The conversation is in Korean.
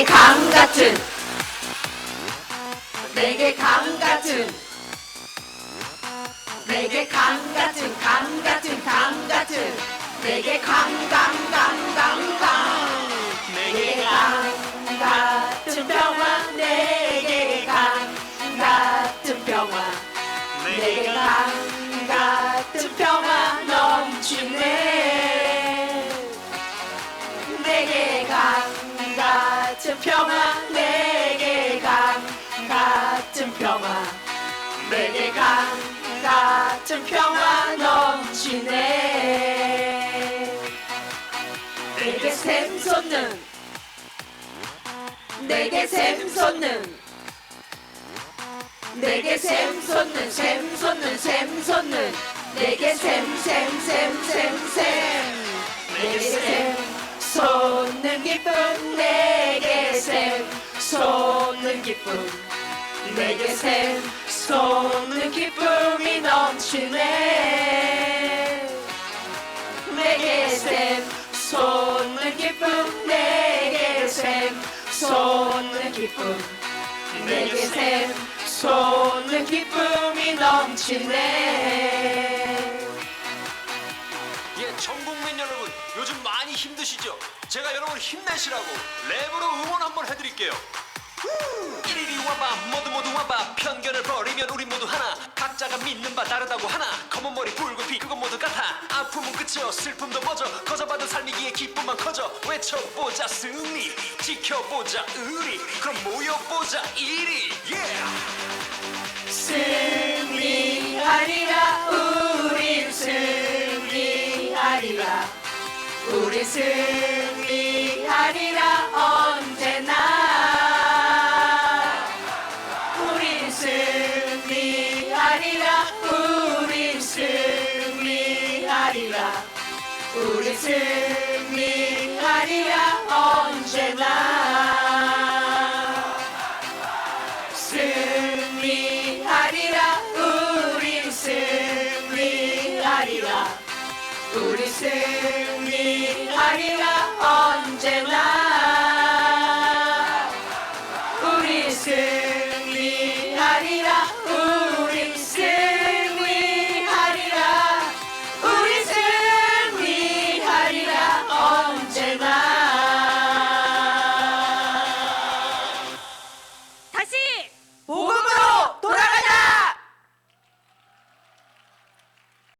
내게 강 같은. 내게 강 같은. 내게 강 같은 강 같은 강 같은. 내게 강강강강강. 내게 강 같은 평화 내게 강 같은 평화. 내게 강 평화 내게 강 같은 평화. 내게 강 같은 평화 넘치네. 내게 샘솟는. 내게 샘솟는. 내게 샘솟는 샘솟는 샘솟는. 내게 샘샘샘샘샘. 내게 샘 솟는 기쁨 샘 솟는 기쁨. 내게 샘 솟는 기쁨이 넘치네. 내게 샘 솟는 기쁨. 내게 샘 솟는 기쁨. 내게 샘 솟는 기쁨이 넘치네. 예, 전국민 여러분, 요즘 많이 힘드시죠? 제가 여러분 힘내시라고 랩으로 응원 한번 해드릴게요. 후! 이리리 와봐, 모두 모두 와봐. 편견을 버리면 우리 모두 하나. 각자가 믿는 바 다르다고 하나. 검은 머리 붉은 피 그건 모두 같아. 아픔은 끝이여 슬픔도 멎어. 거저받은 삶이기에 기쁨만 커져. 외쳐보자 승리, 지켜보자 의리. 그럼 모여보자 이리. Yeah! 승리하리라 우린 승리하리라 우린 승리하리라 언제나. 우린 승리하리라 우린 승리하리라. 우린 승리하리라 언제나. 승리하리라 우리 승리하리라. 우리 승 리하리라 언제나